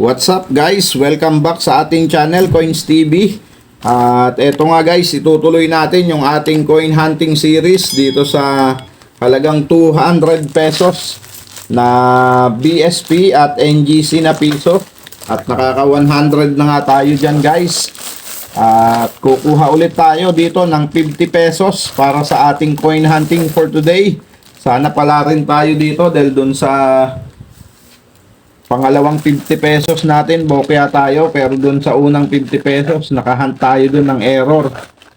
What's up guys? Welcome back sa ating channel Coins TV. At eto nga guys, itutuloy natin yung ating coin hunting series dito sa halagang 200 pesos na BSP at NGC na piso. At nakaka 100 na nga tayo dyan guys. At kukuha ulit tayo dito ng 50 pesos para sa ating coin hunting for today. Sana pala rin tayo dito dahil dun sa pangalawang 50 pesos natin, bokya tayo. Pero dun sa unang 50 pesos, nakahunt tayo dun ng error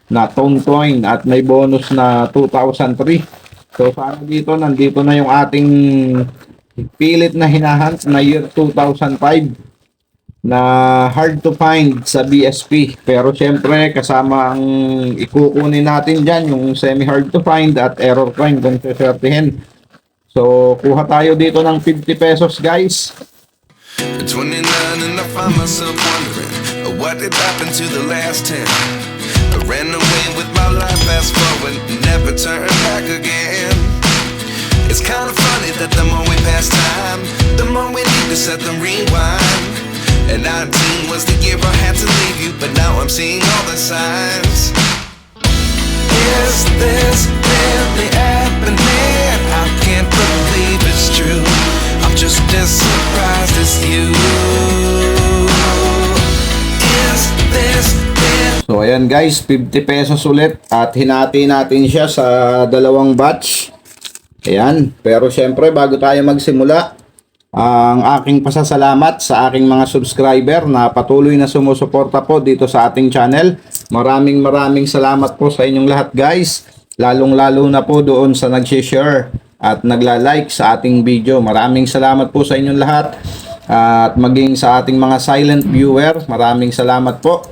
na tone coin at may bonus na 2003. So sana dito, nandito na yung ating pilit na hinahunt na year 2005 na hard to find sa BSP. Pero syempre, kasama ang ikukunin natin dyan, yung semi-hard to find at error coin kung siswertihin. So, kuha tayo dito ng 50 pesos, guys. At 29 and I find myself wondering uh, what did happen to the last 10. I ran away with my life, fast forward, never turn back again. It's kind of funny that the more we pass time, the more we need to set them rewind. And 19 was the year I had to leave you, but now I'm seeing all the signs. Is this really happening? I can't believe it's true. Just as surprised as you. Is this? So, ayan guys, 50 pesos ulit at hinati natin siya sa dalawang batch. Ayan, pero syempre bago tayo magsimula, ang aking pasasalamat sa aking mga subscriber na patuloy na sumusuporta po dito sa ating channel. Maraming maraming salamat po sa inyong lahat guys. Lalong lalo na po doon sa nag-share at nagla-like sa ating video. Maraming salamat po sa inyong lahat. At maging sa ating mga silent viewer, maraming salamat po.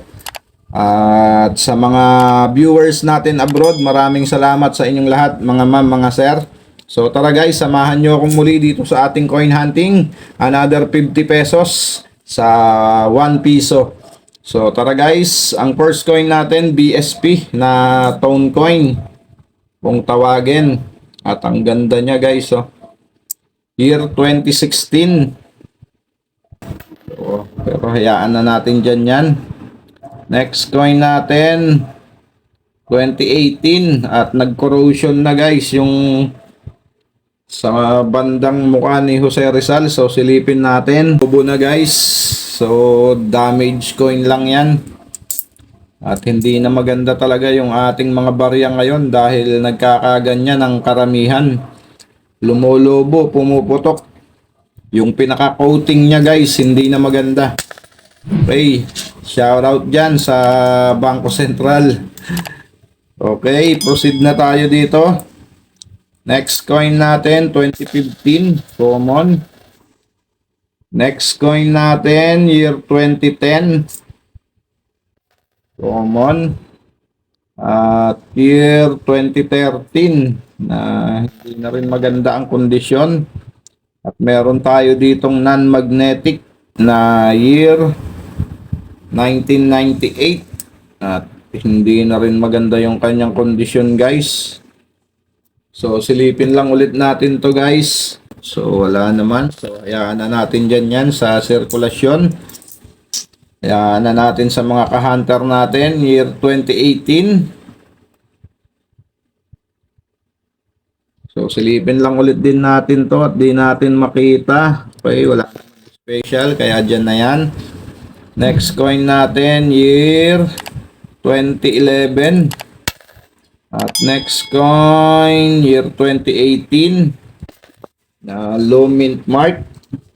At sa mga viewers natin abroad, maraming salamat sa inyong lahat, mga ma'am, mga sir. So tara guys, samahan nyo akong muli dito sa ating coin hunting. Another 50 pesos sa 1 piso. So tara guys, ang first coin natin, BSP na tone coin. Kung tawagin. At ang ganda niya guys. Oh. Year 2016. So, pero hayaan na natin dyan yan. Next coin natin, 2018 at nag-corrosion na guys yung sa bandang mukha ni Jose Rizal. So silipin natin. Bubo na guys. So damage coin lang yan. At hindi na maganda talaga yung ating mga barya ngayon dahil nagkakaganyan ng karamihan. Lumolobo, pumuputok. Yung pinaka-coating niya guys, hindi na maganda. Okay, shout out dyan sa Bangko Sentral. Okay, proceed na tayo dito. Next coin natin, 2015, common. Next coin natin, year 2010, common. At year 2013, na hindi na rin maganda ang kondisyon. At meron tayo ditong non-magnetic na year 1998. At hindi na rin maganda yung kanyang kondisyon guys. So, silipin lang ulit natin to guys. So, wala naman. So, hayaan na natin dyan yan sa sirkulasyon. Hayaan na natin sa mga ka-hunter natin, year 2018. So, silipin lang ulit din natin to at di natin makita. Okay, wala special, kaya dyan na yan. Next coin natin, year 2011. At next coin, year 2018. Na low mint mark.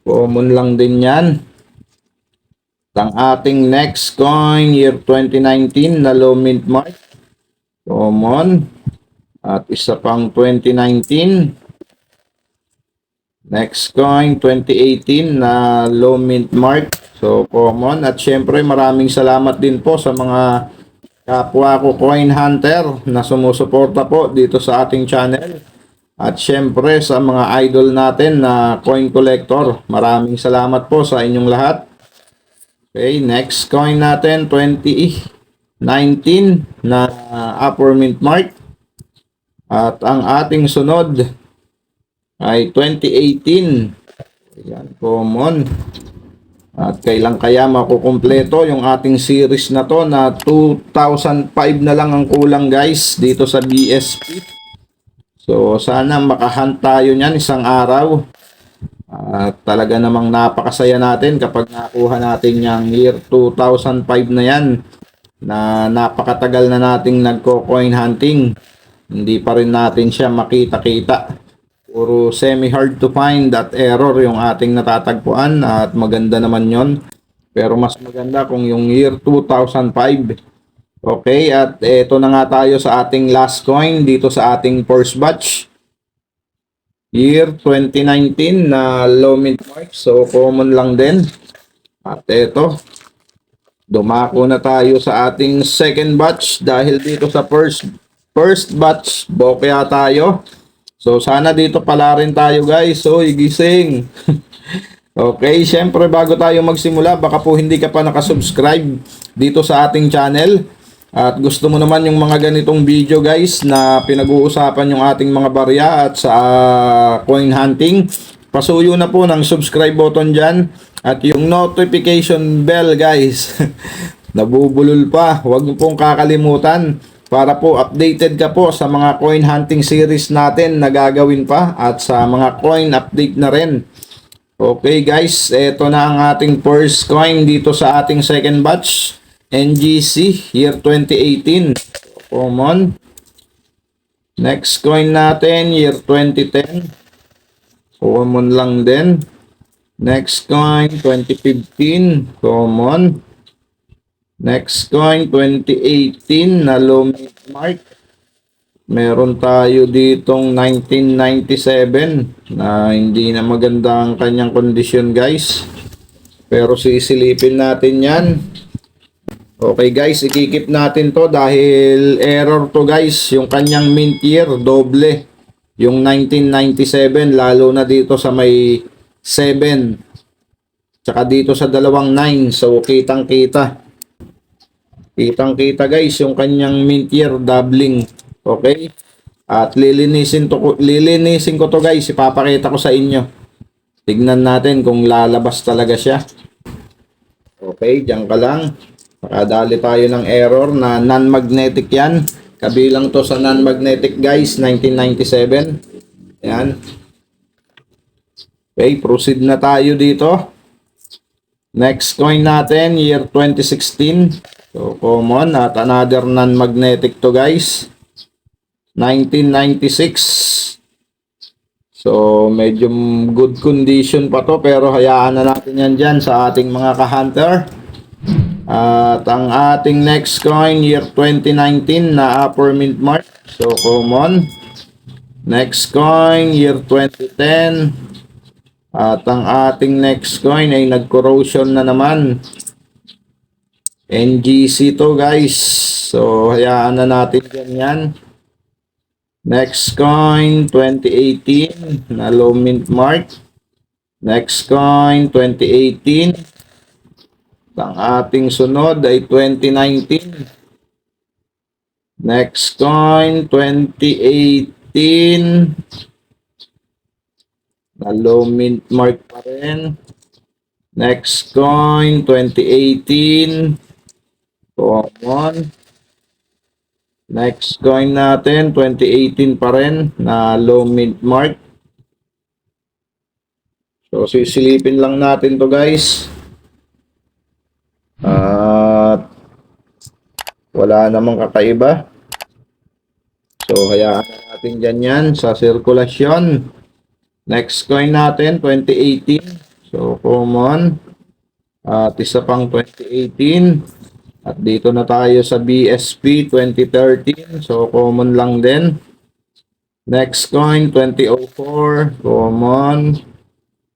Common lang din yan. Ang ating next coin, year 2019 na low mint mark. Common. At isa pang 2019. Next coin, 2018 na low mint mark. So, common. At syempre, maraming salamat din po sa mga kapwa ko coin hunter na sumusuporta po dito sa ating channel. At syempre sa mga idol natin na coin collector, maraming salamat po sa inyong lahat. Okay, next coin natin 2019 na upper mint mark. At ang ating sunod ay 2018. Ayan, common. At kailan kaya makukumpleto yung ating series na to na 2005 na lang ang kulang guys dito sa BSP. So sana makahunt tayo niyan isang araw. At talaga namang napakasaya natin kapag nakuha natin yung year 2005 na yan na napakatagal na nating nagko-coin hunting. Hindi pa rin natin siya makita-kita. Puro semi hard to find at error yung ating natatagpuan at maganda naman yon. Pero mas maganda kung yung year 2005. Okay, at eto na nga tayo sa ating last coin dito sa ating first batch. Year 2019 na low mint mark. So common lang din. At eto, dumako na tayo sa ating second batch dahil dito sa first first batch bokya tayo. So sana dito pala rin tayo guys. So igising. okay, syempre bago tayo magsimula, baka po hindi ka pa nakasubscribe dito sa ating channel. At gusto mo naman yung mga ganitong video guys na pinag-uusapan yung ating mga barya at sa ah, coin hunting. Pasuyo na po ng subscribe button dyan at yung notification bell guys. Nabubulol pa. Huwag mo pong kakalimutan para po updated ka po sa mga coin hunting series natin na gagawin pa at sa mga coin update na rin. Okay guys, eto na ang ating first coin dito sa ating second batch. NGC year 2018. Common. Next coin natin year 2010. Common lang din. Next coin 2015. Common. Next coin 2018 na low mid mark. Meron tayo ditong 1997 na hindi na maganda ang kanyang kondisyon guys. Pero sisilipin natin yan. Okay guys, ikikip natin to dahil error to guys. Yung kanyang mint year, doble. Yung 1997, lalo na dito sa may 7. Tsaka dito sa dalawang 9. So, kitang kita. Kitang kita guys, yung kanyang mint year, doubling. Okay? At lilinisin, to, lilinisin ko to guys. Ipapakita ko sa inyo. Tignan natin kung lalabas talaga siya. Okay, diyan ka lang. Nakadali tayo ng error na non-magnetic yan. Kabilang to sa non-magnetic guys, 1997. Yan. Okay, proceed na tayo dito. Next coin natin, year 2016. So, common at another non-magnetic to guys. 1996. So, medyo good condition pa to pero hayaan na natin yan dyan sa ating mga ka-hunter. At ang ating next coin, year 2019 na upper mint mark. So, common. Next coin, year 2010. At ang ating next coin ay nag-corrosion na naman. NGC to guys. So, hayaan na natin dyan yan. Next coin, 2018 na low mint mark. Next coin, 2018. Ang ating sunod ay 2019. Next coin, 2018. Na low mint mark pa rin. Next coin, 2018. Common. Next coin natin, 2018 pa rin na low mint mark. So, sisilipin lang natin to guys. At wala namang kakaiba. So, hayaan na natin dyan yan sa sirkulasyon. Next coin natin, 2018. So, common. At isa pang 2018. At dito na tayo sa BSP 2013. So, common lang din. Next coin, 2004. Common.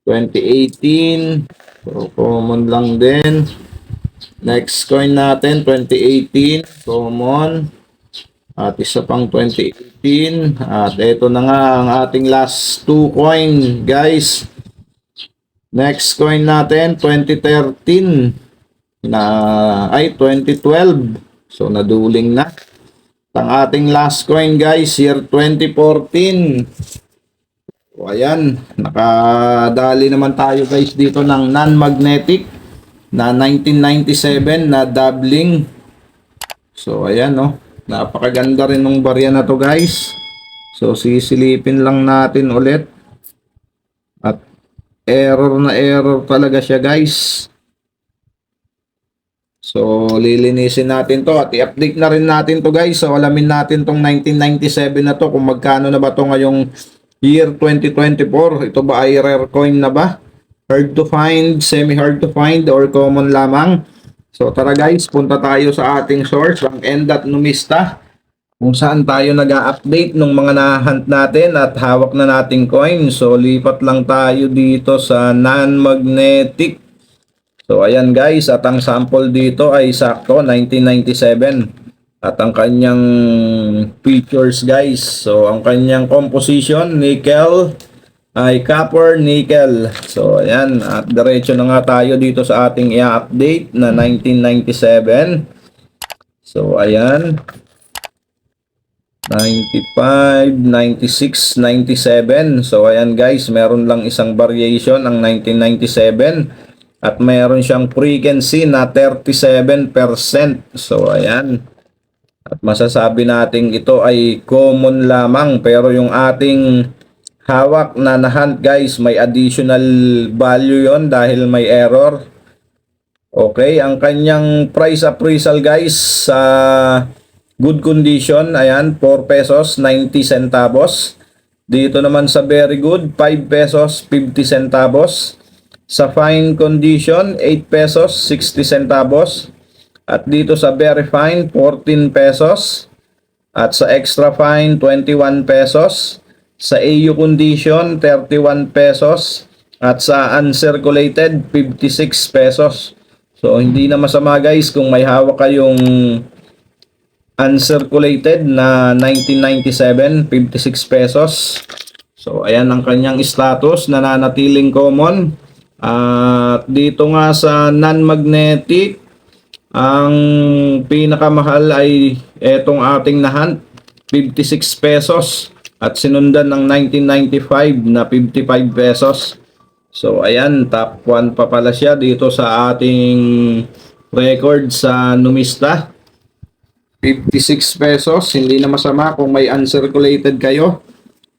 2018. So, common lang din. Next coin natin, 2018. Common. At isa pang 2018. At ito na nga ang ating last two coin, guys. Next coin natin, 2013 na ay 2012 so naduling na ang ating last coin guys year 2014 o ayan nakadali naman tayo guys dito ng non-magnetic na 1997 na doubling. So, ayan, no. Napakaganda rin ng barya na to, guys. So, sisilipin lang natin ulit. At error na error talaga siya, guys. So, lilinisin natin to at i-update na rin natin to guys. So, alamin natin tong 1997 na to kung magkano na ba to ngayong year 2024. Ito ba ay rare coin na ba? Hard to find, semi-hard to find, or common lamang? So, tara guys, punta tayo sa ating source, ang Numista kung saan tayo nag update ng mga nahunt natin at hawak na nating coin. So, lipat lang tayo dito sa non-magnetic So ayan guys, at ang sample dito ay sakto 1997. At ang kanyang features guys, so ang kanyang composition nickel ay copper nickel. So ayan, at diretso na nga tayo dito sa ating i-update na 1997. So ayan. 95, 96, 97. So ayan guys, meron lang isang variation ang 1997 at mayroon siyang frequency na 37%. So, ayan. At masasabi natin ito ay common lamang pero yung ating hawak na nahunt guys may additional value yon dahil may error. Okay, ang kanyang price appraisal guys sa good condition, ayan, 4 pesos 90 centavos. Dito naman sa very good, 5 pesos 50 centavos. Sa fine condition, 8 pesos 60 centavos. At dito sa very fine, 14 pesos. At sa extra fine, 21 pesos. Sa AU condition, 31 pesos. At sa uncirculated, 56 pesos. So, hindi na masama guys kung may hawak kayong uncirculated na 1997, 56 pesos. So, ayan ang kanyang status, nananatiling common. At dito nga sa non-magnetic, ang pinakamahal ay etong ating nahunt, 56 pesos. At sinundan ng 1995 na 55 pesos. So ayan, top 1 pa pala siya dito sa ating record sa Numista. 56 pesos, hindi na masama kung may uncirculated kayo.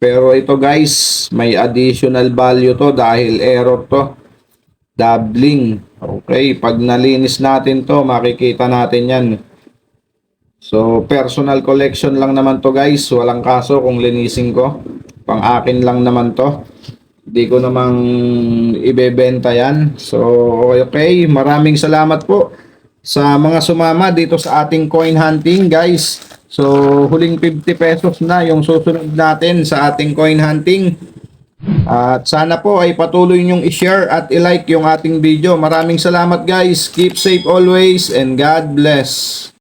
Pero ito guys, may additional value to dahil error to doubling. Okay, pag nalinis natin to, makikita natin yan. So, personal collection lang naman to guys. Walang kaso kung linisin ko. Pang akin lang naman to. Hindi ko namang ibebenta yan. So, okay. Maraming salamat po sa mga sumama dito sa ating coin hunting guys. So, huling 50 pesos na yung susunod natin sa ating coin hunting. At sana po ay patuloy nyong i-share at i-like yung ating video. Maraming salamat guys. Keep safe always and God bless.